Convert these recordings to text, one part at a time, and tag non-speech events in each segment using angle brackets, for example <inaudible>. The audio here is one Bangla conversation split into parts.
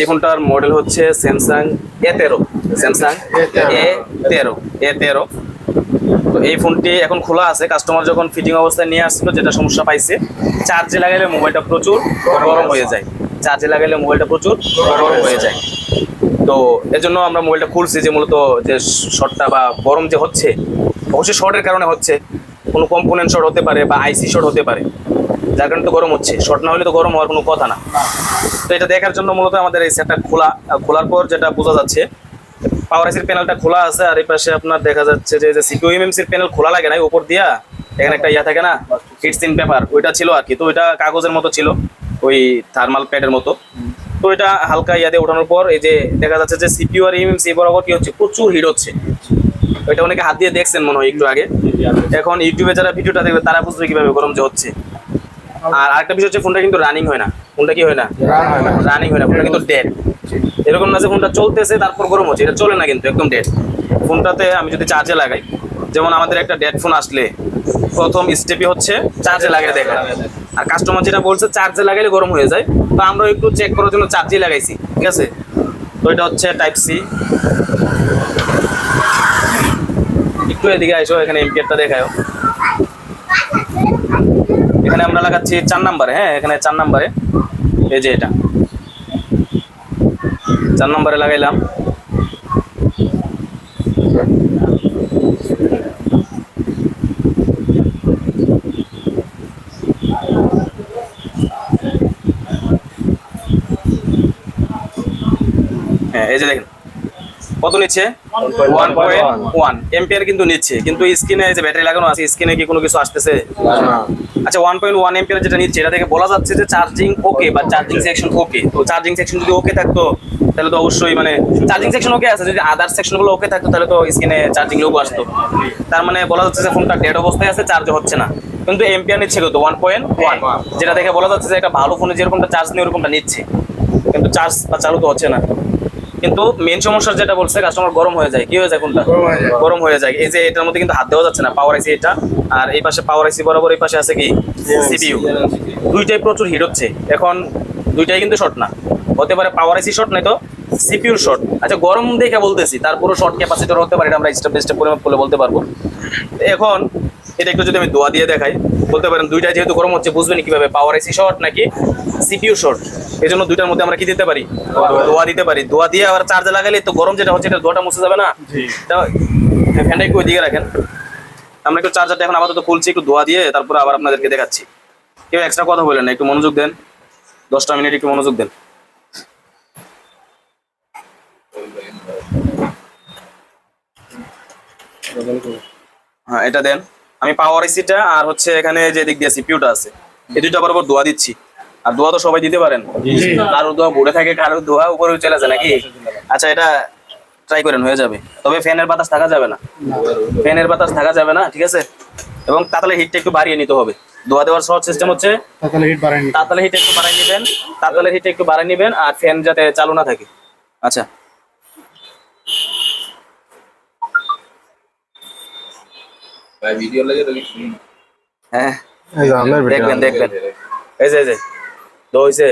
এই ফোনটার মডেল হচ্ছে স্যামসাং এ তেরো স্যামসাং এ তেরো। এ তেরো তো এই ফোনটি এখন খোলা আছে। কাস্টমার যখন ফিটিং অবস্থায় নিয়ে আসছিল যেটা সমস্যা পাইছে চার্জে লাগাইলে মোবাইলটা প্রচুর গরম হয়ে যায়। চার্জে লাগাইলে মোবাইলটা প্রচুর গরম হয়ে যায়। তো এজন্য আমরা মোবাইলটা খুলছি যে মূলত যে শর্টটা বা গরম যে হচ্ছে অবশ্যই শর্টের কারণে হচ্ছে। কোনো কম্পোনেন্ট শর্ট হতে পারে বা আইসি শর্ট হতে পারে। যার কারণে তো গরম হচ্ছে। শর্ট না হলে তো গরম হওয়ার কোনো কথা না। তো এটা দেখার জন্য মূলত আমাদের এই সেটটা খোলা খোলার পর যেটা বোঝা যাচ্ছে পাওয়ার আইসির প্যানেলটা খোলা আছে, আর এই পাশে আপনার দেখা যাচ্ছে যে যে সিকিউ এমএমসির প্যানেল খোলা লাগে না উপর দিয়া, এখানে একটা ইয়া থাকে না হিটসিন পেপার ওইটা ছিল আর কি। তো ওইটা কাগজের মতো ছিল, ওই থার্মাল প্যাডের মতো। তো এটা হালকা ইয়াতে ওঠানোর পর, এই যে দেখা যাচ্ছে যে সিপিউ আর এমএমসি বরাবর কি হচ্ছে? প্রচুর হিট হচ্ছে। ওইটা অনেকে হাত দিয়ে দেখছেন মনে হয় একটু আগে। এখন ইউটিউবে যারা ভিডিওটা দেখবে, তারা বুঝবে কীভাবে গরম যে হচ্ছে। আর আরেকটা বিষয় হচ্ছে ফোনটা কিন্তু রানিং হয় না। ফোনটা কি হয় না? রানিং হয় না। ফোনটা কিন্তু ডেড এরকম না যে ফোনটা চলতেছে তারপর গরম হচ্ছে এটা চলে না কিন্তু একদম ডেড ফোনটাতে আমি যদি চার্জে লাগাই যেমন আমাদের একটা ডেড ফোন আসলে প্রথম স্টেপই হচ্ছে চার্জে লাগিয়ে দেখা আর কাস্টমার যেটা বলছে চার্জে লাগাইলে গরম হয়ে যায় তো আমরা একটু চেক করার জন্য চার্জে লাগাইছি ঠিক আছে? তো এটা হচ্ছে টাইপ সি একটু এদিকে আইসো এখানে এমপিআরটা দেখায়ও এখানে আমরা লাগাচ্ছি চার নাম্বারে হ্যাঁ এখানে চার নাম্বারে। এই যে এটা। চার নম্বরে লাগাইলাম। হ্যাঁ এই যে দেখেন। কত নিচ্ছে? ওয়ান পয়েন্ট ওয়ান এম্পিয়ার কিন্তু নিচ্ছে, কিন্তু স্ক্রিনে যে ব্যাটারি লাগানো আছে স্ক্রিনে কি কোনো কিছু আসতেছে আচ্ছা ওয়ান পয়েন্ট ওয়ান যেটা নিচ্ছে, এটা থেকে বলা যাচ্ছে যে চার্জিং ওকে বা চার্জিং সেকশন ওকে তো চার্জিং সেকশন যদি ওকে থাকতো, তাহলে তো অবশ্যই মানে চার্জিং সেকশন ওকে আছে, যদি আদার সেকশনগুলো ওকে থাকতো, তাহলে তো স্ক্রিনে চার্জিং লোগো আসতো। তার মানে বলা যাচ্ছে যে ফোনটা ডেড অবস্থায় আছে চার্জ হচ্ছে না। কিন্তু এম্পিয়ার নিচ্ছে কত? ওয়ান পয়েন্ট ওয়ান যেটা দেখে বলা যাচ্ছে যে একটা ভালো ফোনে যেরকমটা চার্জ নিয়ে ওরকমটা নিচ্ছে। কিন্তু চার্জ বা চালু তো হচ্ছে না। কিন্তু মেন সমস্যা যেটা বলছে কাস্টমার গরম হয়ে যায়। কি হয়ে যায় কোনটা? গরম হয়ে যায়। এই যে এটার মধ্যে কিন্তু হাত দেওয়া যাচ্ছে না পাওয়ার আইসি এটা। আর এই পাশে পাওয়ার আইসি বরাবর এই পাশে আছে কি? সিপিইউ দুইটাই প্রচুর হিট হচ্ছে। এখন দুইটাই কিন্তু শর্ট না। হতে পারে পাওয়ার আইসি শর্ট নাই তো সিপিইউর শর্ট আচ্ছা গরম দেখে বলতেছি তারপরে শর্ট ক্যাপাসিটর হতে পারে এটা আমরা স্টেপ বাই স্টেপ করে বলতে পারব। এখন এটা একটু যদি আমি দোয়া দিয়ে দেখাই বলতে পারেন দুইটা যেহেতু গরম হচ্ছে বুঝবেন কীভাবে পাওয়ার আইসি শর্ট নাকি সিপিইউ শর্ট এই জন্য দুইটার মধ্যে আমরা কি দিতে পারি? দোয়া দিতে পারি। দোয়া দিয়ে আবার চার্জে লাগালে তো গরম যেটা হচ্ছে এটা দোয়াটা মুছে যাবে না? ফ্যানটা একটু ওইদিকে রাখেন। আমরা একটু চার্জারটা এখন আপাতত খুলছি একটু দোয়া দিয়ে তারপর আবার আপনাদেরকে দেখাচ্ছি। কেউ এক্সট্রা কথা বলেন না একটু মনোযোগ দেন। দশটা মিনিট একটু মনোযোগ দেন। হ্যাঁ এটা দেন। আমি পাওয়ার এসিটা আর হচ্ছে এখানে যে দিক দিয়ে সিপিউটা আছে এই দুইটা বরাবর দোয়া দিচ্ছি। আর দোয়া তো সবাই দিতে পারেন। কারোর দোয়া পড়ে থাকে কারোর দোয়া উপরে চলে যায় নাকি? আচ্ছা এটা ট্রাই করেন হয়ে যাবে। তবে ফ্যানের বাতাস থাকা যাবে না। ফ্যানের বাতাস থাকা যাবে না ঠিক আছে? এবং তাতালে হিটটা একটু বাড়িয়ে নিতে হবে। দোয়া দেওয়ার সহজ সিস্টেম হচ্ছে তাহলে হিট তাতালে হিট একটু বাড়াই নেবেন তাতালে হিট একটু বাড়াই নেবেন আর ফ্যান যাতে চালু না থাকে। আচ্ছা ভাই ভিডিও লাগে তো কিছু শুনি হ্যাঁ। দেখবেন দেখবেন। এই যে এই যে দোয়া হয়েছে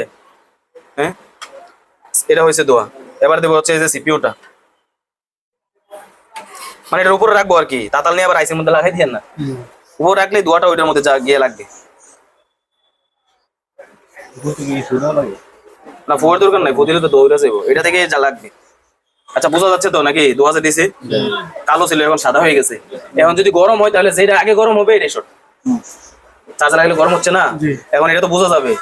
হ্যাঁ? এটা হয়েছে দোয়া। এবার দেবো হচ্ছে এই যে সিপিউটা মানে এটার উপরে রাখব আর কি। তাতাল নিয়ে আবার আইসের মধ্যে লাগাই দিয়েন না? উপরে রাখলে দোয়াটা ওইটার মধ্যে যা গিয়ে লাগবে। না ফুয়ার দরকার নাই। ফুদিলে তো দৌড়ে যাব এটা থেকে যা লাগবে। আচ্ছা বোঝা যাচ্ছে তো নাকি? দোয়া যে দিছে কালো ছিল এখন সাদা হয়ে গেছে। এখন যদি গরম হয় তাহলে যেটা আগে গরম হবে এটা শর্ট চার্জার লাগলে গরম হচ্ছে না? এখন এটা তো বোঝা যাবে।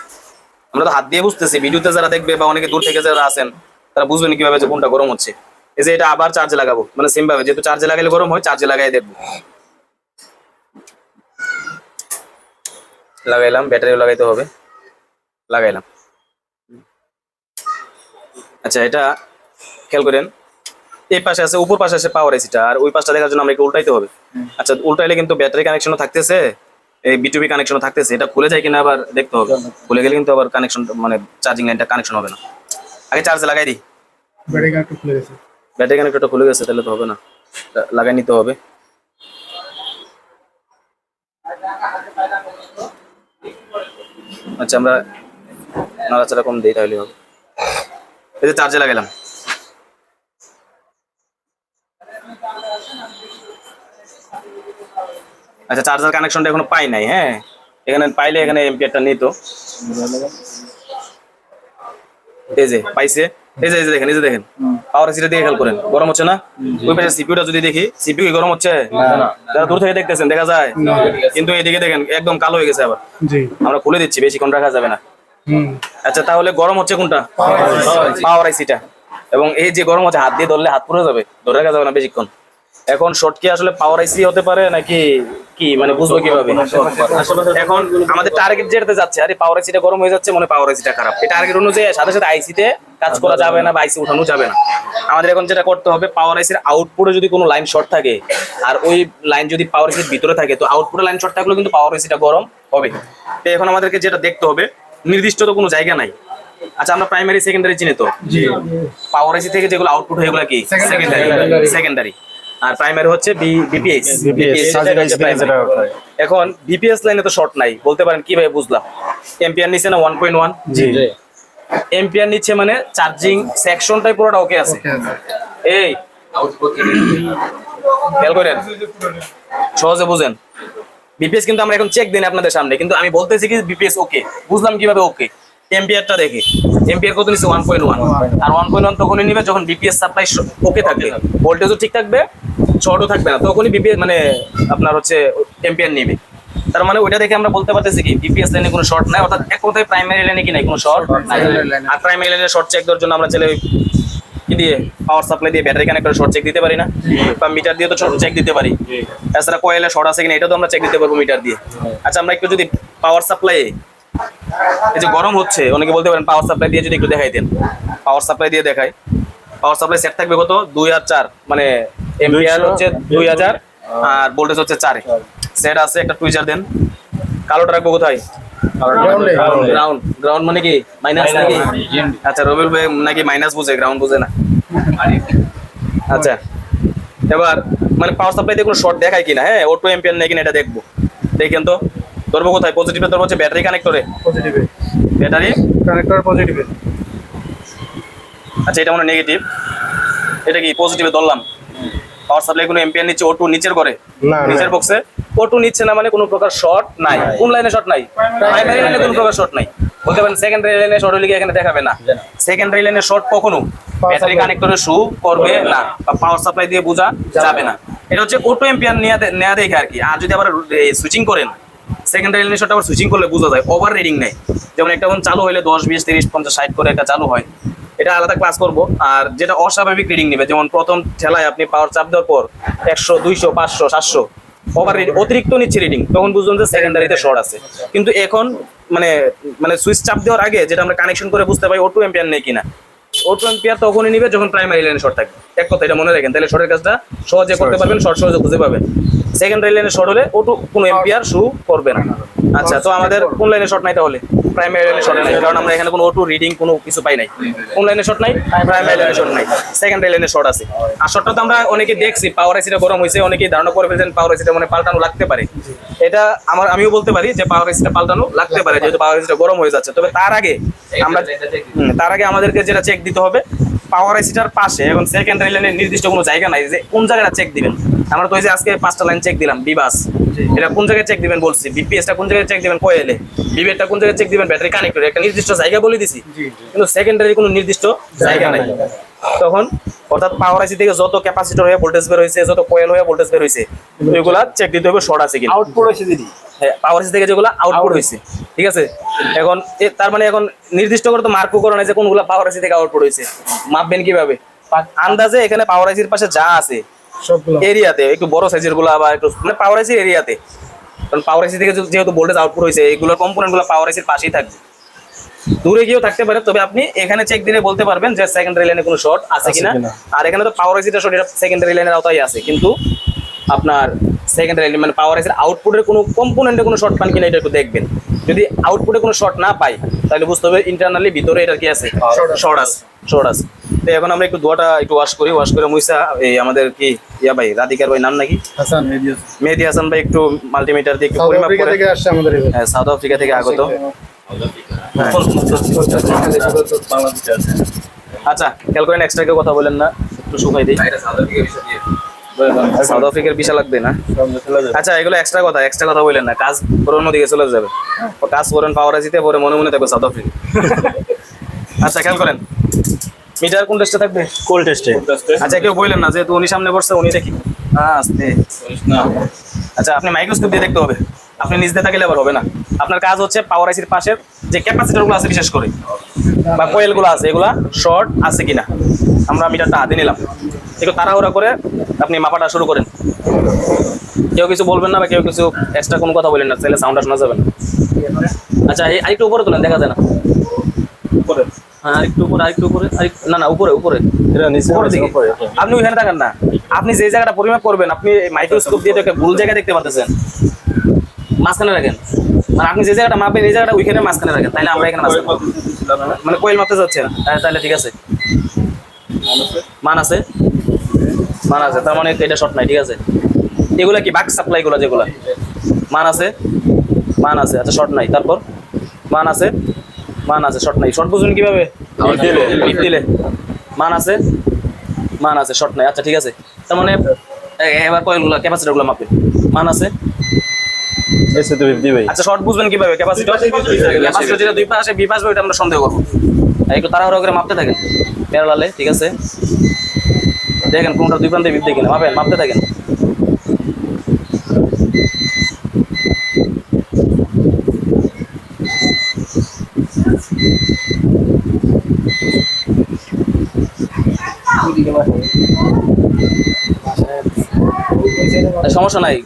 আমরা তো হাত দিয়ে বুঝতেছি ভিডিওতে যারা দেখবে বা অনেকে দূর থেকে যারা আছেন তারা বুঝবেন কীভাবে যে কোনটা গরম হচ্ছে। এই যে এটা আবার চার্জে লাগাবো। মানে সেম ভাবে যেহেতু চার্জে লাগালে গরম হয় চার্জে লাগাই দেখব। লাগাইলাম ব্যাটারিও লাগাইতে হবে। লাগাইলাম। আচ্ছা এটা খেয়াল করেন এই পাশে আছে উপর পাশে আছে পাওয়ার এসিটা আর ওই পাশটা দেখার জন্য আমরা একটু উল্টাইতে হবে। আচ্ছা উল্টাইলে কিন্তু ব্যাটারি কানেকশনও থাকতেছে এই বিটুবি কানেকশনও থাকতেছে এটা খুলে যায় কিনা আবার দেখতে হবে। খুলে গেলে কিন্তু আবার কানেকশন মানে চার্জিং লাইনটা কানেকশন হবে না। আগে চার্জ লাগাই দিই। ব্যাটারি একটু খুলে গেছে। ব্যাটারি কানেক্টরটা খুলে গেছে তাহলে তো হবে না। লাগাই নিতে হবে। আচ্ছা আমরা নাড়াচাড়া কম দিই তাহলে হবে। এই যে চার্জে লাগালাম আচ্ছা চার্জার কানেকশনটা এখনও পাই নাই হ্যাঁ? এখানে পাইলে এখানে এমপিআরটা নিত। এই যে পাইছে? এই যে এই যে দেখেন এই যে দেখেন। পাওয়ার এসিটা দিয়ে খেয়াল করেন গরম হচ্ছে না? ওই পাশে সিপিউটা যদি দেখি সিপিউ গরম হচ্ছে? যারা দূর থেকে দেখতেছেন দেখা যায়। কিন্তু এইদিকে দেখেন একদম কালো হয়ে গেছে আবার। জি। আমরা খুলে দিচ্ছি বেশিক্ষণ রাখা যাবে না। আচ্ছা তাহলে গরম হচ্ছে কোনটা? পাওয়ার আইসিটা এবং এই যে গরম হচ্ছে হাত দিয়ে ধরলে হাত পুড়ে যাবে ধরে রাখা যাবে না বেশিক্ষণ। এখন শর্ট কি আসলে পাওয়ার আইসি হতে পারে নাকি কি? মানে বুঝব কীভাবে? এখন আমাদের টার্গেট যেটাতে যাচ্ছে আরে পাওয়ার আইসিটা গরম হয়ে যাচ্ছে মানে পাওয়ার আইসিটা খারাপ। এই টার্গেট অনুযায়ী সাথে সাথে আইসিতে কাজ করা যাবে না বা আইসি উঠানো যাবে না। আমাদের এখন যেটা করতে হবে পাওয়ার আইসির আউটপুটে যদি কোনো লাইন শর্ট থাকে আর ওই লাইন যদি পাওয়ার আইসির ভিতরে থাকে তো আউটপুটে লাইন শর্ট থাকলেও কিন্তু পাওয়ার আইসিটা গরম হবে। তো এখন আমাদেরকে যেটা দেখতে হবে নির্দিষ্ট তো কোনো জায়গা নাই। আচ্ছা আমরা প্রাইমারি সেকেন্ডারি চিনি তো? পাওয়ার এসি থেকে যেগুলো আউটপুট হয় এগুলো কি? সেকেন্ডারি সেকেন্ডারি আর প্রাইমারি হচ্ছে বিপিএস এখন বিপিএস লাইনে তো শর্ট নাই। বলতে পারেন কীভাবে বুঝলাম? এম্পিয়ার নিচ্ছে না ওয়ান পয়েন্ট ওয়ান জি। এম্পিয়ার নিচ্ছে মানে চার্জিং সেকশনটাই পুরোটা ওকে আছে। ওকে আছে। এই খেয়াল করেন? সহজে বুঝেন। বিপিএস কিন্তু আমরা এখন চেক দিন আপনাদের সামনে কিন্তু আমি বলতেছি কি বিপিএস ওকে বুঝলাম কীভাবে ওকে এম্পিয়ারটা দেখে। এম্পিয়ার কত নিচ্ছে ওয়ান পয়েন্ট ওয়ান আর ওয়ান পয়েন্ট ওয়ান তখনই নিবে যখন বিপিএস সাপ্লাই ওকে থাকবে। ভোল্টেজও ঠিক থাকবে শর্টও থাকবে না। তখনই বিপিএস মানে আপনার হচ্ছে এম্পিয়ার নিবে। তার মানে ওইটা দেখে আমরা বলতে পারতেছি কি বিপিএস লাইনে কোনো শর্ট নাই অর্থাৎ এক কথায় প্রাইমারি লাইনে কি নাই? কোনো শর্ট। আর প্রাইমারি লাইনে শর্ট চেক দেওয়ার জন্য আমরা চাইলে কি দিয়ে পাওয়ার সাপ্লাই দিয়ে ব্যাটারি কানেক্ট করে শর্ট চেক দিতে পারি না? বা মিটার দিয়ে তো চেক দিতে পারি। এছাড়া কয়েলে শর্ট আছে কিনা এটা তো আমরা চেক দিতে পারব মিটার দিয়ে। আচ্ছা আমরা একটু যদি পাওয়ার সাপ্লাই এই যে গরম হচ্ছে অনেকে বলতে পারেন পাওয়ার সাপ্লাই দিয়ে যদি একটু দেখাই দেন। পাওয়ার সাপ্লাই দিয়ে দেখাই। পাওয়ার সাপ্লাই সেট থাকবে কত? দুই আর চার মানে হচ্ছে দুই হাজার আর ভোল্টেজ হচ্ছে চারে। সেট আছে একটা টুইজার দেন। কালোটা রাখব কোথায়? গ্রাউন্ড গ্রাউন্ড মানে কি? মাইনাস নাকি? আচ্ছা রবিউল ভাই নাকি মাইনাস বুঝে গ্রাউন্ড বুঝে না। আচ্ছা। এবার মানে পাওয়ার সাপ্লাই দিয়ে কোনো শর্ট দেখায় কিনা? হ্যাঁ অটো এম্পিয়ার নেই কিনা এটা দেখব। দেখেন তো। ধরবো কোথায়? পজিটিভে ধরবো হচ্ছে ব্যাটারি কানেক্টরে পজিটিভে ব্যাটারি কানেক্টর পজিটিভে আচ্ছা এটা মনে নেগেটিভ এটা কি? পজিটিভে ধরলাম। পাওয়ার সাপ্লাই কোনো এম্পিয়ার নিচ্ছে ওটু নিচের করে। নিচের বক্সে ওটু নিচ্ছে না মানে কোনো প্রকার শর্ট নাই। কোন লাইনে শর্ট নাই? প্রাইমারি লাইনে কোনো প্রকার শর্ট নাই। বলতে পারেন সেকেন্ডারি লাইনে শর্ট হলে কি এখানে দেখাবে? না। সেকেন্ডারি লাইনে শর্ট কখনো? ব্যাটারি কানেক্টরে শু করবে? না। বা পাওয়ার সাপ্লাই দিয়ে বোঝা যাবে না। এটা হচ্ছে ওটু এম্পিয়ার নেওয়া দে- নেওয়া দেখে আর কি। আর যদি আবার সুইচিং করেন সেকেন্ডারি শর্ট আবার সুইচিং করলে বোঝা যায় ওভার রিডিং নেই। যেমন একটা ফোন চালু হলে দশ বিশ তিরিশ পঞ্চাশ ষাট করে একটা চালু হয়। এটা আলাদা ক্লাস করব। আর যেটা অস্বাভাবিক রিডিং নেবে যেমন প্রথম ঠেলায় আপনি পাওয়ার চাপ দেওয়ার পর একশো দুইশো পাঁচশো সাতশো ওভার অতিরিক্ত নিচ্ছে রিডিং তখন বুঝলাম যে সেকেন্ডারিতে শর্ট আছে। কিন্তু এখন মানে মানে সুইচ চাপ দেওয়ার আগে যেটা আমরা কানেকশন করে বুঝতে পারি ওটু এম্পিয়ার নেই কিনা। ওটু এম্পিয়ার তখনই নিবে যখন প্রাইমারি লাইনে শর্ট থাকবে। এক কথা এটা মনে রাখেন তাহলে শর্টের কাজটা সহজে করতে পারবেন শর্ট সহজে খুঁজে পাবেন। সেকেন্ডারি লাইনে শর্ট হলে ওটু কোনো এম্পিয়ার শু করবে না। আচ্ছা তো আমাদের কোন লাইনে শর্ট নাই তাহলে? প্রাইমারি লাইনে শর্ট নাই কারণ আমরা এখানে কোনো ওটু রিডিং কোনো কিছু পাই নাই। কোন লাইনে শর্ট নাই? প্রাইমারি লাইনে শর্ট নাই। সেকেন্ডারি লাইনে শর্ট আছে। আর শর্টটা তো আমরা অনেকে দেখছি পাওয়ার এসিটা গরম হয়েছে অনেকেই ধারণা করে ফেলছেন পাওয়ার এসিটা মানে পাল্টানো লাগতে পারে। এটা আমার আমিও বলতে পারি যে পাওয়ার এসিটা পাল্টানো লাগতে পারে যেহেতু পাওয়ার এসিটা গরম হয়ে যাচ্ছে। তবে তার আগে আমরা তার আগে আমাদেরকে যেটা চেক দিতে হবে পাওয়ার এসিটার পাশে এখন সেকেন্ডারি লাইনের নির্দিষ্ট কোনো জায়গা নাই যে কোন জায়গাটা চেক দিবেন। আমরা তো ওই যে আজকে পাঁচটা লাইন চেক দিলাম বিবাস। এটা কোন জায়গায় চেক দিবেন বলছি? বিপিএসটা কোন জায়গায় চেক দিবেন? কোয়েলে বিবেটটা কোন জায়গায় চেক দিবেন? ব্যাটারি কানেক্টর একটা নির্দিষ্ট জায়গা বলে দিছি। কিন্তু সেকেন্ডারি কোনো নির্দিষ্ট জায়গা নাই। তখন অর্থাৎ পাওয়ার আইসি থেকে যত ক্যাপাসিটর হয়ে ভোল্টেজ বের হয়েছে যত কোয়েল হয়ে ভোল্টেজ বের হয়েছে ওইগুলা চেক দিতে হবে শর্ট আছে কিনা। আউটপুট এসে দিদি। হ্যাঁ পাওয়ার এসি থেকে যেগুলো আউটপুট হয়েছে। ঠিক আছে? এখন তার মানে এখন নির্দিষ্ট করে তো মার্কও করে নাই যে কোনগুলো পাওয়ার এসি থেকে আউটপুট হয়েছে। মাপবেন কীভাবে? আন্দাজে এখানে পাওয়ার আইসির পাশে যা আছে এরিয়াতে একটু বড় সাইজেরগুলো বা একটু মানে পাওয়ার এসির এরিয়াতে। কারণ পাওয়ার এসি থেকে যেহেতু ভোল্টেজ আউটপুট হয়েছে এইগুলোর কম্পোনেন্টগুলো পাওয়ার এসির পাশেই থাকবে। দূরে গিয়েও থাকতে পারে তবে আপনি এখানে চেক দিলে বলতে পারবেন যে সেকেন্ডারি লাইনে কোনো শর্ট আছে কিনা। আর এখানে তো পাওয়ার এসিটা শর্ট এটা সেকেন্ডারি লাইনের আওতায় আছে কিন্তু আপনার সেকেন্ডারি লাইন মানে পাওয়ার এসির আউটপুটের কোনো কম্পোনেন্টে কোনো শর্ট পান কিনা এটা একটু দেখবেন। যদি আউটপুটে কোনো শর্ট না পাই তাহলে বুঝতে হবে ইন্টারনালি ভিতরে এটা কি আছে? শর্ট আছে। শর্ট আছে। তো এখন আমরা একটু ধোয়াটা একটু ওয়াশ করি ওয়াশ করে মুইসা এই আমাদের কি ইয়া ভাই রাধিকার ভাই নাম নাকি? হাসান মেহেদি হাসান। ভাই একটু মাল্টিমিটার দিয়ে একটু পরিমাপ করে। থেকে আসছে আমাদের হ্যাঁ, সাউথ আফ্রিকা থেকে আগত। হ্যাঁ। আচ্ছা খেয়াল করেন এক্সট্রা কেউ কথা বলেন না একটু শুকাই দিই। সাউথ আফ্রিকার বিশা লাগবে না? আচ্ছা এগুলো এক্সট্রা কথা এক্সট্রা কথা বলেন না কাজ করে অন্যদিকে চলে যাবে। কাজ করেন পাওয়ার জিতে পরে মনে মনে থাকবে সাউথ আফ্রিকা আচ্ছা খেয়াল করেন। মিটার কোন টেস্টে থাকবে? কোল টেস্টে আচ্ছা কেউ বললেন না যেহেতু উনি সামনে বসছে উনি দেখি। হ্যাঁ আস্তে। আচ্ছা আপনি মাইক্রোস্কোপ দিয়ে দেখতে হবে। আপনি নিজ দিয়ে থাকলে আবার হবে না। আপনার কাজ হচ্ছে পাওয়ার আইসির পাশের যে ক্যাপাসিটরগুলো আছে বিশেষ করে বা কোয়েলগুলো আছে এগুলা শর্ট আছে কিনা। আমরা মিটারটা হাতে নিলাম। একটু তাড়াহুড়া করে আপনি মাপাটা শুরু করেন। কেউ কিছু বলবেন না বা কেউ কিছু এক্সট্রা কোনো কথা বলেন না তাহলে সাউন্ডটা শোনা যাবে না। আচ্ছা এই আরেকটু উপরে তোলেন দেখা যায় না। উপরে। হ্যাঁ আরেকটু উপরে আরেকটু উপরে আরেকটু- না না উপরে উপরে। এটা নিচে দিকে। উপরে। আপনি ওইখানে থাকেন না। আপনি যে জায়গাটা পরিমাপ করবেন আপনি মাইক্রোস্কোপ দিয়ে এটাকে ভুল জায়গায় দেখতে পাচ্ছেন মাঝখানে রাখেন। মানে আপনি যে জায়গাটা মাপবেন এই জায়গাটা ওইখানে মাঝখানে রাখেন। তাহলে আমরা এখানে মানে কোয়েল মাপতে যাচ্ছেন। তাহলে ঠিক আছে। মান আছে? মান আছে? তার মানে এটা শর্ট নাই ঠিক আছে? এগুলা কি বাক সাপ্লাই গুলো যেগুলা? মান আছে? মান আছে। আচ্ছা শর্ট নাই। তারপর? মান আছে? মান আছে শর্ট নাই। শর্ট বুঝুন কীভাবে? Beep দিলে। মান আছে? মান আছে শর্ট নাই। আচ্ছা ঠিক আছে। তার মানে এবার কয়েলগুলো ক্যাপাসিটারগুলো মাপবেন মান আছে? এসে তো দিবে আচ্ছা শর্ট বুঝবেন কীভাবে? ক্যাপাসিটর ক্যাপাসিটর যেটা দুই পাশে বি পাশে ওইটা আমরা সন্দেহ করব। একটু তাড়াহুড়ো করে মাপতে থাকেন। প্যারালালে ঠিক আছে? দেখেন কোনটা দুই প্রান্তে বিপ দেখেন মাপেন মাপতে থাকেন। সমস্যা নাই।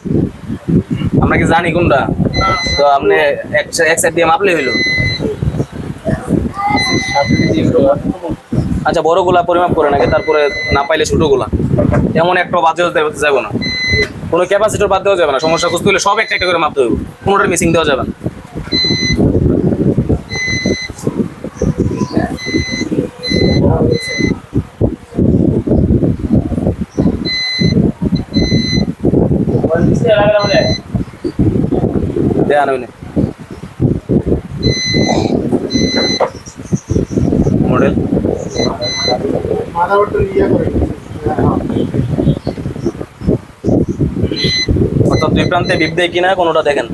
আমরা কি জানি কোনটা? তো আপনি এক সাইড দিয়ে মাপলে হইল। আচ্ছা বড়গুলা পরিমাপ করে নাকি? তারপরে না পাইলে ছোটগুলা। এমন একটা বাদ দেওয়া যাবে- না। কোনো ক্যাপাসিটর বাদ দেওয়া যাবে না। সমস্যা খুঁজতে হলে সব একটা একটা করে মাপতে হবে কোনোটার মিসিং দেওয়া যাবে না। দেয়া নইলে মডেল? অর্থাৎ দুই প্রান্তে বিপ দেয় কিনা কোনোটা দেখেন।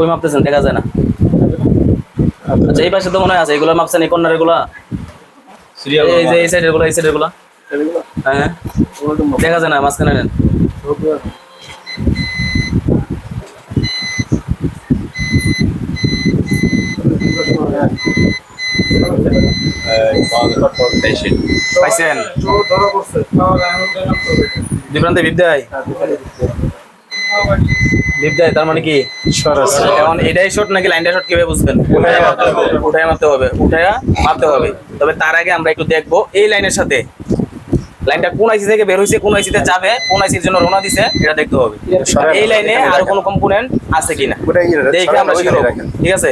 বই মাপতেছেন দেখা যায় না। আচ্ছা এই পাশে তো মনে হয় আছে এগুলো মাপছেন এই কর্নার এগুলা? এই যে এই সাইডেরগুলো এই সাইডেরগুলা? হ্যাঁ দেখা যায় না মাঝখানে নেন। পাইছেন? দুই প্রান্তে দেয় তার মানে কি? এখন এটাই শট নাকি লাইনটা শট কীভাবে বুঝবেন? উঠায় মারতে হবে। উঠায় মাপতে হবে। তবে তার আগে আমরা একটু দেখব এই লাইনের সাথে লাইনটা কোন আইসি থেকে বের হয়েছে কোন আইসিতে যাবে কোন আইসির জন্য রোনা দিছে এটা দেখতে হবে। এই লাইনে আর কোনো কম্পোনেন্ট আছে কিনা? দেখে আমরা। ঠিক আছে?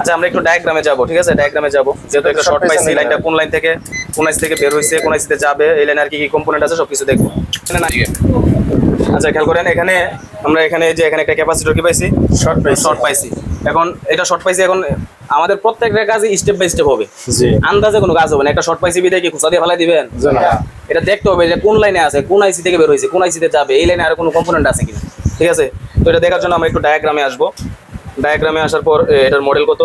আচ্ছা আমরা একটু ডায়াগ্রামে যাব ঠিক আছে? ডায়াগ্রামে যাব। যেহেতু একটা শর্ট পাইছি লাইনটা কোন লাইন থেকে কোন আইসি থেকে বের হয়েছে কোন আইসিতে যাবে এই লাইনে আর কি কি কম্পোনেন্ট আছে সবকিছু দেখব। আচ্ছা খেয়াল করেন এখানে আমরা এখানে যে এখানে একটা ক্যাপাসিটর কি পাইছি? শর্ট পাইছি। শর্ট পাইছি। এখন এটা শর্ট পাইছি এখন আমাদের প্রত্যেকটা কাজে স্টেপ বাই স্টেপ হবে। জি। আন্দাজে কোনো কাজ হবে না। একটা শর্ট পাইসি বিদায় কি খুঁজা দিয়ে ফেলাই দিবেন? এটা দেখতে হবে যে কোন লাইনে আছে কোন আইসি থেকে বের হয়েছে কোন আইসিতে যাবে এই লাইনে আর কোনো কম্পোনেন্ট আছে কিনা। ঠিক আছে? তো এটা দেখার জন্য আমরা একটু ডায়াগ্রামে আসব। ডায়াগ্রামে আসার পর এটার মডেল কত?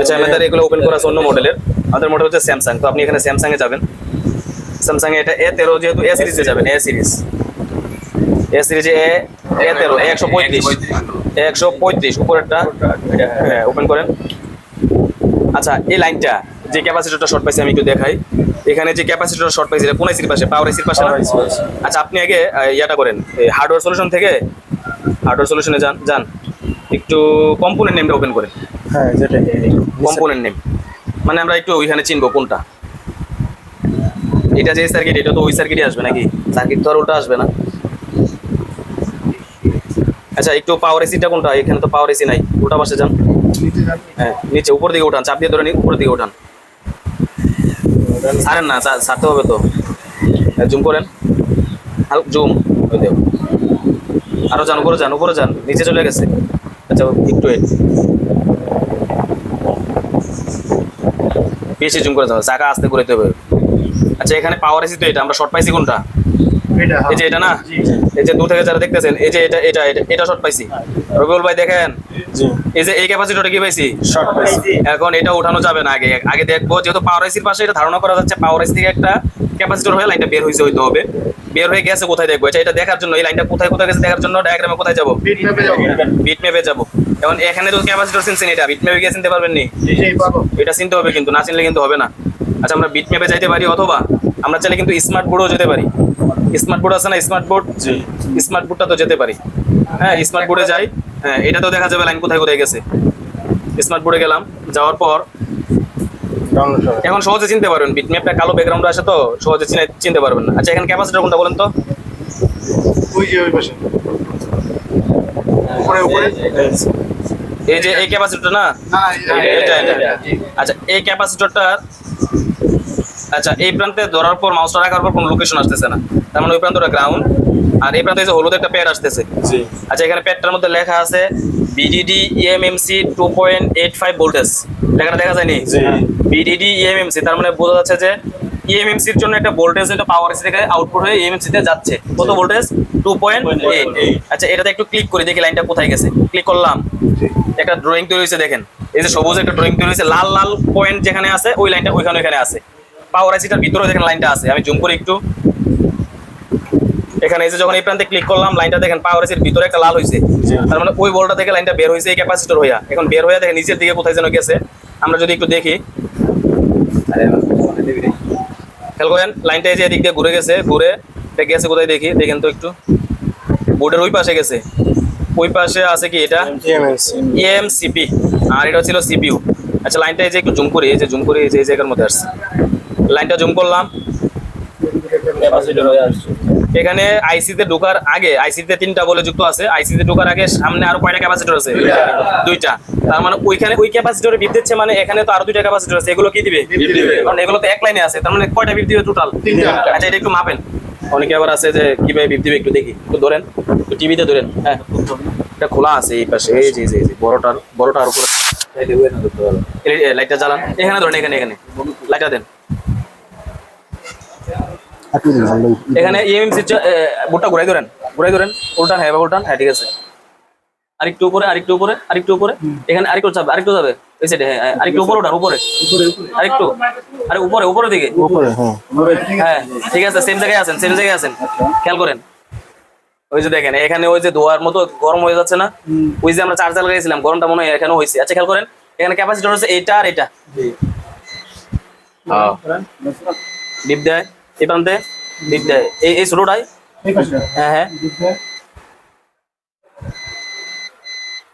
আচ্ছা আমাদের এগুলো ওপেন করা আছে অন্য মডেলের আমাদের মডেল হচ্ছে স্যামসাং তো আপনি এখানে স্যামসাংয়ে যাবেন। স্যামসাংয়ে এটা এ তেরো যেহেতু এ সিরিজে যাবেন এ সিরিজ এ সিরিজে এ এ তেরো একশো পঁয়ত্রিশ। একশো পঁয়ত্রিশ। উপরেরটা। হ্যাঁ ওপেন করেন। আচ্ছা এই লাইনটা যে ক্যাপাসিটরটা শর্ট পাইছে আমি একটু দেখাই। এখানে যে ক্যাপাসিটর শর্ট পাইছে এটা কোন আইসির পাশে? পাওয়ার আইসির পাশে। আচ্ছা আপনি আগে ইয়াটা করেন। হার্ডওয়্যার সলিউশন থেকে হার্ডওয়্যার সলিউশনে যান যান। একটু কম্পোনেন্ট নেমটা ওপেন করেন। হ্যাঁ যেটাই কম্পোনেন্ট নেম মানে আমরা একটু ওইখানে চিনবো কোনটা। এটা যে সার্কিট এটা তো ওই সার্কিটই আসবে নাকি? সার্কিট তো আর ওটা আসবে না। আচ্ছা একটু পাওয়ার এসিটা কোনটা? এখানে তো পাওয়ার এসি নাই। ওটা পাশে যান। হ্যাঁ নিচে, উপর দিকে উঠান, চাপ দিয়ে ধরে নিন, উপর দিকে উঠান। ছাড়েন না ছাড়তে হবে তো। জুম করেন। জুম, ওই দেও আরও যান, উপরে যান উপরে যান, নিচে চলে গেছে। আচ্ছা একটু wait। বেশি জুম করে যাবে চাকা আস্তে করে হবে। আচ্ছা এখানে পাওয়ার এসি তো এটা, আমরা শর্ট পাইছি কোনটা? এই যে এটা না? এই যে দূর থেকে যারা দেখতেছেন এই যে এটা এটা এটা এটা শর্ট পাইছি। রবিউল ভাই দেখেন? এই যে এই ক্যাপাসিটরটা কি পাইছি? শর্ট পাইছি। এখন এটা উঠানো যাবে না আগে আগে দেখব। যেহেতু পাওয়ার আইসির পাশে এটা ধারণা করা যাচ্ছে পাওয়ার আইসি থেকে একটা ক্যাপাসিটর হয়ে লাইনটা বের হয়েছে হইতে হবে। বের হয়ে গেছে কোথায় দেখব? এটা এটা দেখার জন্য এই লাইনটা কোথায় কোথায় গেছে দেখার জন্য ডায়াগ্রামে কোথায় যাব? বিট ম্যাপে যাব। এখন এখানে তো ক্যাপাসিটর চিনছেন এটা। বিট ম্যাপে গিয়ে চিনতে পারবেন নি? এটা চিনতে হবে কিন্তু না চিনলে কিন্তু হবে না। আচ্ছা আমরা বিট ম্যাপে যাইতে পারি অথবা আমরা চাইলে কিন্তু স্মার্ট বোর্ডও যেতে পারি। স্মার্ট বোর্ড আছে না? Smart board? জি। স্মার্ট বোর্ডটা তো যেতে পারি। হ্যাঁ স্মার্ট বোর্ডে যাই। হ্যাঁ এটা তো দেখা যাবে লাইন কোথায় কোথায় গেছে। স্মার্ট বোর্ডে গেলাম যাওয়ার পর এখন সহজে চিনতে পারবেন। বিটম্যাপটা কালো ব্যাকগ্রাউন্ড আসে তো সহজে চিনে চিনতে পারবেন না। আচ্ছা এখানে ক্যাপাসিটর কোনটা বলেন তো? এই যে এই ক্যাপাসিটর না? এটা এটা আচ্ছা এই ক্যাপাসিটরটার আচ্ছা এই প্রান্তে ধরার পর মাউসটা রাখার পর কোনো লোকেশন আসতেছে না। তার মানে ওই প্রান্তটা গ্রাউন্ড আর এই প্রান্তে হলুদ একটা প্যাড আসতেছে। আচ্ছা এখানে প্যাডটার মধ্যে লেখা আছে VDD eMMC two point eight five voltage লেখাটা দেখা যায়নি। বিডিডি ইএমএমসি তার মানে বোঝা যাচ্ছে যে ইএমএমসির জন্য একটা ভোল্টেজ এটা পাওয়ার থেকে আউটপুট হয়ে ইএমএমসি তে যাচ্ছে। কত ভোল্টেজ টু পয়েন্ট আচ্ছা এটাতে একটু ক্লিক করে দেখি লাইনটা কোথায় গেছে। ক্লিক করলাম। একটা ড্রয়িং তৈরি হয়েছে দেখেন। এই যে সবুজ একটা ড্রয়িং তৈরি হয়েছে লাল লাল পয়েন্ট যেখানে আছে ওই লাইনটা ওইখানে ওইখানে আছে। পাওয়ার আইসিটার ভিতরে দেখেন লাইনটা আছে। আমি জুম করি একটু। এখানে এসে যখন এই প্রান্তে ক্লিক করলাম লাইনটা দেখেন পাওয়ার এসির ভিতরে একটা লাল হয়েছে। তার মানে ওই বলটা থেকে লাইনটা বের হয়েছে এই ক্যাপাসিটর হইয়া। এখন বের হইয়া দেখেন নিচের দিকে কোথায় যেন গেছে। আমরা যদি একটু দেখি। খেয়াল করেন লাইনটা এই যে এদিক দিয়ে ঘুরে গেছে ঘুরে এটা গেছে কোথায় দেখি? দেখেন তো একটু। বোর্ডের ওই পাশে গেছে। ওই পাশে আছে কি এটা? এএমসিপি আর এটা ছিল সিপিইউ। আচ্ছা লাইনটা এই যে একটু জুম করি এই যে জুম করি এই যে এই জায়গার মধ্যে আসছে। লাইনটা জুম করলাম। এখানে আইসিতে ঢোকার আগে আইসিতে তিনটা বলে যুক্ত আছে। আইসিতে ঢোকার আগে সামনে আরও কয়টা ক্যাপাসিটর আছে? দুইটা। তার মানে ওইখানে ওই ক্যাপাসিটরে বিপ দিচ্ছে মানে এখানে তো আরও দুইটা ক্যাপাসিটর আছে। এগুলো কি দিবে? কারণ এগুলো তো এক লাইনে আছে। তার মানে কয়টা বিপ দিবে টোটাল আচ্ছা এটা একটু মাপেন। অনেকে আবার আছে যে কীভাবে বিপ দিবে একটু দেখি। একটু ধরেন। একটু টিভিতে ধরেন। হ্যাঁ। এটা খোলা আছে এই পাশে। এই যে এই যে, বড়টার বড়টার উপরে। লাইটটা জ্বালান। এখানে ধরেন এখানে এখানে। লাইটটা দেন। এখানে ইএমসি বোর্ডটা ঘুরাই ধরেন ঘুরাই ধরেন উল্টান হ্যাঁ উল্টান হ্যাঁ ঠিক আছে। আরেকটু উপরে আরেকটু উপরে আরেকটু উপরে। এখানে আরেকটু যাবে আরেকটু যাবে ওই সাইডে হ্যাঁ হ্যাঁ, আরেকটু উপরে ওঠান উপরে। আরেকটু আরে উপরে উপরের দিকে। উপরে হ্যাঁ। হ্যাঁ ঠিক আছে সেম জায়গায় আছেন সেম জায়গায় আছেন। খেয়াল করেন। ওই যে দেখেন এখানে ওই যে ধোয়ার মতো গরম হয়ে যাচ্ছে না? ওই যে আমরা চার্জার লাগাইছিলাম গরমটা মনে হয় এখানে হয়েছে। আচ্ছা খেয়াল করেন এখানে ক্যাপাসিটর হচ্ছে এটা আর এটা। ডিপ দেয়। এই প্রান্তে ডিপ দেয়। এই এই ছোটটাই হ্যাঁ হ্যাঁ।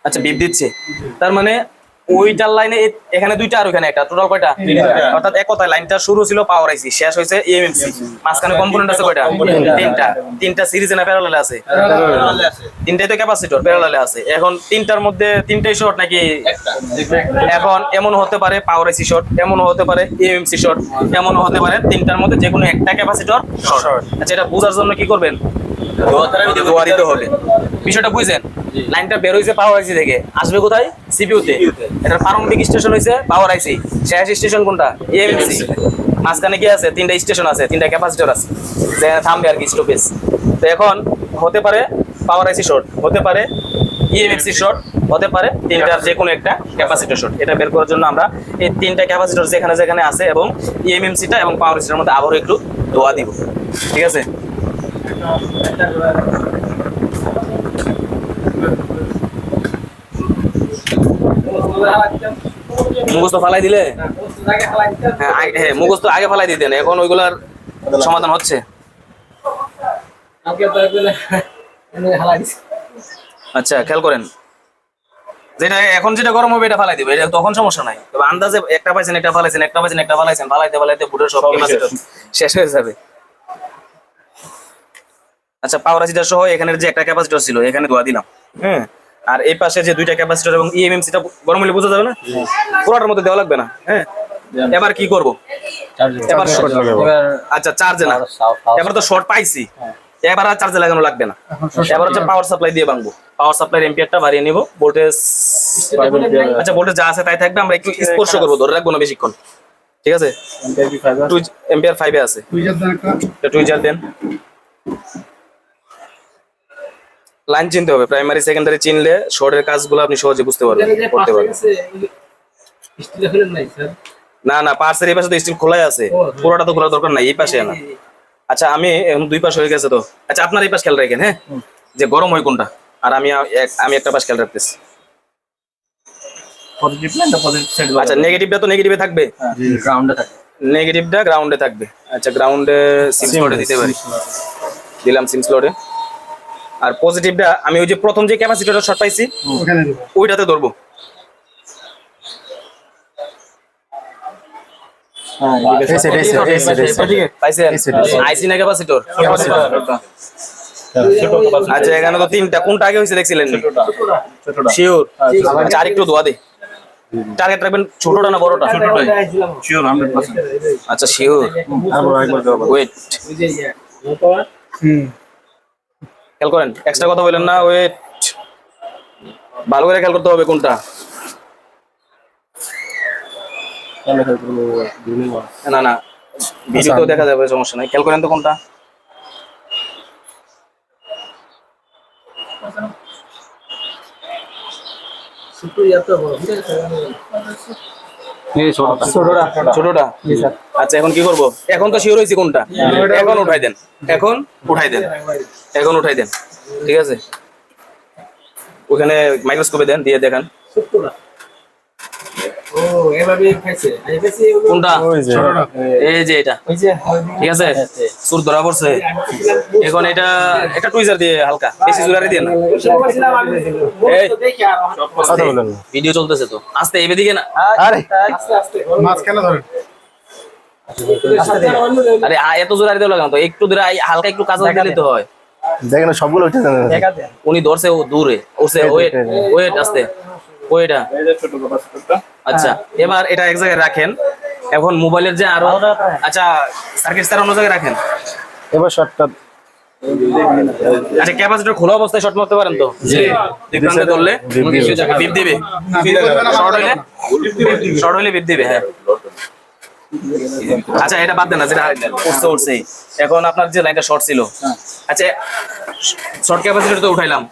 আচ্ছা বিপ দিচ্ছে। তার মানে ওইটার লাইনে এখানে দুইটা আর ওখানে একটা। টোটাল কয়টা? অর্থাৎ এক কথায় লাইনটা শুরু ছিল পাওয়ার আইসি শেষ হয়েছে ইএমএমসি মাঝখানে কম্পোনেন্ট আছে কয়টা? তিনটা। তিনটা সিরিজে না প্যারালালে আছে। তিনটাই তো ক্যাপাসিটর প্যারালালে আছে। এখন তিনটার মধ্যে তিনটাই শর্ট নাকি? এখন এমন হতে পারে পাওয়ার আইসি শর্ট এমন হতে পারে ইএমসি শর্ট এমন হতে পারে তিনটার মধ্যে যে কোনো একটা ক্যাপাসিটর শর্ট আচ্ছা এটা বোঝার জন্য কি করবেন? বিষয়টা বুঝছেন? লাইনটা বের হয়েছে পাওয়ার আইসি থেকে। আসবে কোথায়? সিপিইউ এটার প্রারম্ভিক স্টেশন হয়েছে পাওয়ার আইসি। শেষ স্টেশন কোনটা? এএমসি মাঝখানে কি আছে? তিনটা স্টেশন আছে তিনটা ক্যাপাসিটর আছে। যেখানে থামবে আর কি স্টপেজ তো এখন হতে পারে পাওয়ার আইসি শর্ট হতে পারে ইএমএফসি শর্ট হতে পারে তিনটার যে কোনো একটা ক্যাপাসিটর শর্ট এটা বের করার জন্য আমরা এই তিনটা ক্যাপাসিটর যেখানে যেখানে আছে এবং ইএমএমসিটা এবং পাওয়ার আইসিটার মধ্যে আবারও একটু দোয়া দিব। ঠিক আছে? মুখস্থ ফালাই দিলে? হ্যাঁ হ্যাঁ মুখস্থ আগে ফেলাই দিতেন এখন ওইগুলার সমাধান হচ্ছে। আচ্ছা খেয়াল করেন। যেটা এখন যেটা গরম হবে এটা ফালাই দিবে। এটা তখন সমস্যা নাই। তবে আন্দাজে একটা পাইছেন একটা ফালাইছেন একটা পাইছেন একটা ফালাইছেন ফালাইতে ফালাইতে বুটের সব সব শেষ হয়ে যাবে। আচ্ছা পাওয়ার আসিটার সহ এখানের যে একটা ক্যাপাসিটর ছিল এখানে ধোয়া দিলাম হ্যাঁ? আর এই পাশে যে দুইটা ক্যাপাসিটর এবং E ইএমএমসি টা গরম হলে বোঝা যাবে না? পুরোটার মধ্যে দেওয়া লাগবে না হ্যাঁ? এবার কি করব? এবার লাগাবো। আচ্ছা চার্জে না। এবার তো শর্ট পাইছি। এবার আর চার্জে লাগানো লাগবে না। এবার হচ্ছে পাওয়ার সাপ্লাই দিয়ে ভাঙবো। পাওয়ার সাপ্লাই এম্পিয়ারটা বাড়িয়ে নিব। ভোল্টেজ আচ্ছা ভোল্টেজ যা আছে তাই থাকবে আমরা একটু স্পর্শ করব ধরে রাখব না বেশিক্ষণ। ঠিক আছে? টু এম্পিয়ার ফাইভে আছে? টুইজার দেন। লাইন চিনতে হবে প্রাইমারি সেকেন্ডারি চিনলে শর্টের কাজগুলো আপনি সহজে বুঝতে পারবেন করতে পারবেন। না না পার্সের এই পাশে তো স্টিল খোলাই আছে পুরোটা তো খোলার দরকার নাই এই পাশে না। আচ্ছা আমি এখন দুই পাশ হয়ে গেছে তো। আচ্ছা আপনার এই পাশ খেয়াল রাখেন হ্যাঁ? যে গরম হয় কোনটা? আর আমি আমি একটা পাশ খেয়াল রাখতেছি। আচ্ছা নেগেটিভটা তো নেগেটিভে থাকবে? গ্রাউন্ডে নেগেটিভটা গ্রাউন্ডে থাকবে। আচ্ছা গ্রাউন্ডে সিম স্লটে দিতে পারি। দিলাম সিম স্লটে আর পজিটিভটা আমি ওই যে প্রথম যে ক্যাপাসিটরটা শর্ট পাইছি ওইটাতে ধরবো। side। আইসি না ক্যাপাসিটর আচ্ছা এখানে তো তিনটা। কোনটা আগে হয়েছে দেখছিলেন? শিওর আচ্ছা আরেকটু দোয়া দে। টার্গেট রাখবেন ছোটটা না বড়টা? শিওর আচ্ছা শিওর। ওয়েট খেয়াল করেন এক্সট্রা কথা বললেন না ওয়েট ভালো করে খেয়াল করতে হবে কোনটা। না না ভিডিওতেও দেখা যাবে সমস্যা নাই। খেয়াল করেন তো কোনটা। ছোটটা। আচ্ছা এখন কি করব? এখন তো শিওর হয়েছি কোনটা? এখন উঠাই দেন। এখন উঠাই দেন। এখন উঠাই দেন। ঠিক আছে? ওখানে মাইক্রোস্কোপে দেন দিয়ে দেখান। কোনটা? ওই যে, এই যে এটা। ঠিক আছে? সুর ধরা পড়ছে। এখন এটা একটা টুইজার দিয়ে হালকা। বেশি জোরারে দিয়ে না। কথা বলেন ভিডিও চলতেছে তো। আস্তে এই দিকে না। আরে। এত জোরারে দেওয়া লাগে না তো। একটু ধরে হালকা একটু কাজ দিলে তো হয়। দেখেন সবগুলো উঠে উনি ধরছে ও দূরে। ওসে ওয়েট। ওয়েট আস্তে। ওয়েটা আচ্ছা এবার এটা এক জায়গায় রাখেন। এখন মোবাইলের যে আরও আচ্ছা সার্কিট তার অন্য জায়গায় রাখেন। এবার শর্টটা আচ্ছা ক্যাপাসিটর খোলা অবস্থায় শর্ট মারতে পারেন তো? দুই প্রান্তে ধরলে? বিপ দিবে। শর্ট বিপ দিবে। হ্যাঁ। আচ্ছা এটা বাদ দেন না যেটা উঠছে উঠছে এখন আপনার যে লাইনটা শর্ট ছিল। আচ্ছা শর্ট ক্যাপাসিটর তো উঠাইলাম।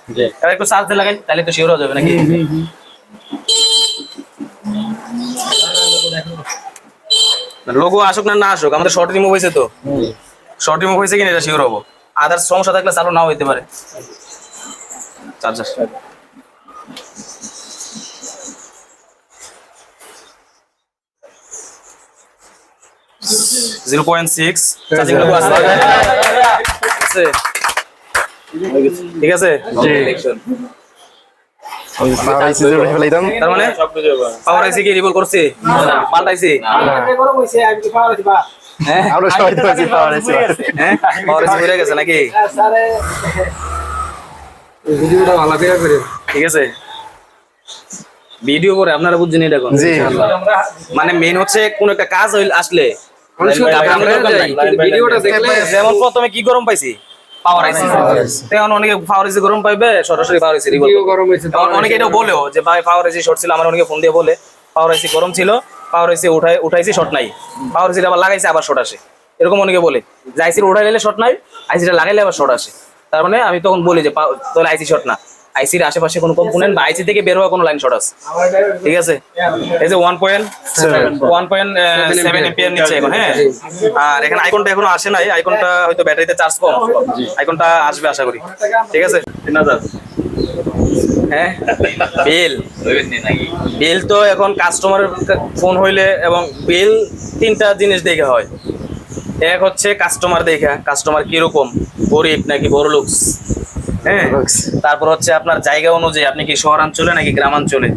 একটু চার্জ দিয়ে লাগাই তাহলে তো শিওর হয়ে যাবে নাকি? লোগো আসুক না না আসুক আমাদের শর্ট রিমুভ হয়েছে তো। শর্ট রিমুভ হয়েছে কিনা এটা শিওর হব। আদার সমস্যা থাকলে চালু নাও হইতে পারে। Charger zero point six charging logo আছে। আছে? ঠিক আছে? ফেলাইতাম। তার মানে পাওয়ার আইসি কি রিভল করছে? পাল্টাইছে। হ্যাঁ। আমরা সবাই তো আছি। power IC হ্যাঁ পাওয়ার আইসি হয়ে গেছে নাকি? ঠিক আছে। ভিডিও করে আপনারা বুঝছেন এটা জি। মানে মেইন হচ্ছে কোন একটা কাজ আসলে। যেমন প্রথমে কি গরম পাইছি? পাওয়ার আইসি তখন অনেকে পাওয়ার আইসি গরম পাইবে সরাসরি পাওয়ার আইসি অনেকে এটা বলেও যে ভাই পাওয়ার আইসি শর্ট ছিল। আমার অনেকে ফোন দিয়ে বলে পাওয়ার আইসি গরম ছিল পাওয়ার আইসি উঠাই উঠাইছি শর্ট নাই। পাওয়ার আবার লাগাইছে আবার শর্ট আসে। এরকম অনেকে বলে যে উঠাই গেলে শর্ট নাই আইসিটা লাগাইলে আবার শর্ট আসে। তার মানে আমি তখন বলি যে তাহলে আইসি শর্ট না। আইসির আশেপাশে কোনো কম্পোনেন্ট বা আইসি থেকে বের হওয়া কোনো লাইন শর্ট আছে। ঠিক আছে? এই যে one point one point seven ampere নিচ্ছে এখন হ্যাঁ? আর এখানে আইকনটা এখনও আসে নাই। আইকনটা হয়তো ব্যাটারিতে চার্জ কম। আইকনটা আসবে আশা করি। ঠিক আছে? তিন হাজার। হ্যাঁ? বিল বিল তো এখন কাস্টমারের ফোন হইলে এবং বিল তিনটা জিনিস দেখে হয়। এক হচ্ছে কাস্টমার দেখা। কাস্টমার কীরকম? গরিব নাকি বড় লুকস হ্যাঁ তারপর হচ্ছে আপনার জায়গা অনুযায়ী আপনি কি শহরাঞ্চলে নাকি গ্রামাঞ্চলে?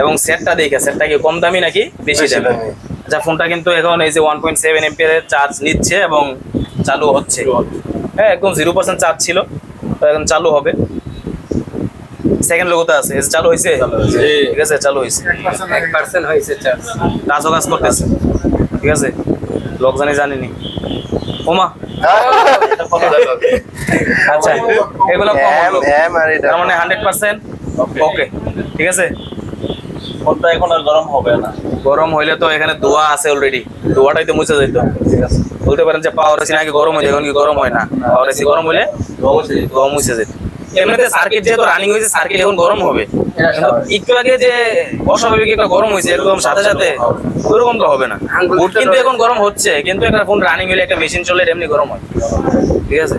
এবং সেটটা দেখে সেটটা কি কম দামি নাকি বেশি দামি। আচ্ছা ফোনটা কিন্তু এখন এই যে one point seven ampere charge নিচ্ছে এবং চালু হচ্ছে। হ্যাঁ একদম জিরো পার্সেন্ট চার্জ ছিল তো এখন চালু হবে। সেকেন্ড লোগোতে আছে চালু হয়েছে ঠিক আছে চালু হয়েছে এক পার্সেন্ট হয়েছে চার্জ কাজও কাজ করতেছে। ঠিক আছে লোক জানি জানিনি। ওমা। <laughs> আচ্ছা এগুলো এটা তার মানে হান্ড্রেড পার্সেন্ট ওকে ঠিক আছে? ফোনটা এখন আর গরম হবে না। গরম হইলে তো এখানে দোয়া আছে অলরেডি দোয়াটাই তো মুছে যেত বলতে পারেন যে পাওয়ার এসি নাকি গরম যায় এখন কি গরম হয় না? পাওয়ার এসি গরম হইলে গম মুছে যেত। এমনিতে সার্কিট যেহেতু রানিং হয়েছে সার্কিট এখন গরম হবে। একটু আগে যে অস্বাভাবিক একটা গরম হয়েছে, এরকম সাথে সাথে ওরকম তো হবে না। বুট কিন্তু এখন গরম হচ্ছে, কিন্তু একটা ফোন রানিং হলে একটা মেশিন চলে এমনি গরম হয়। ঠিক আছে?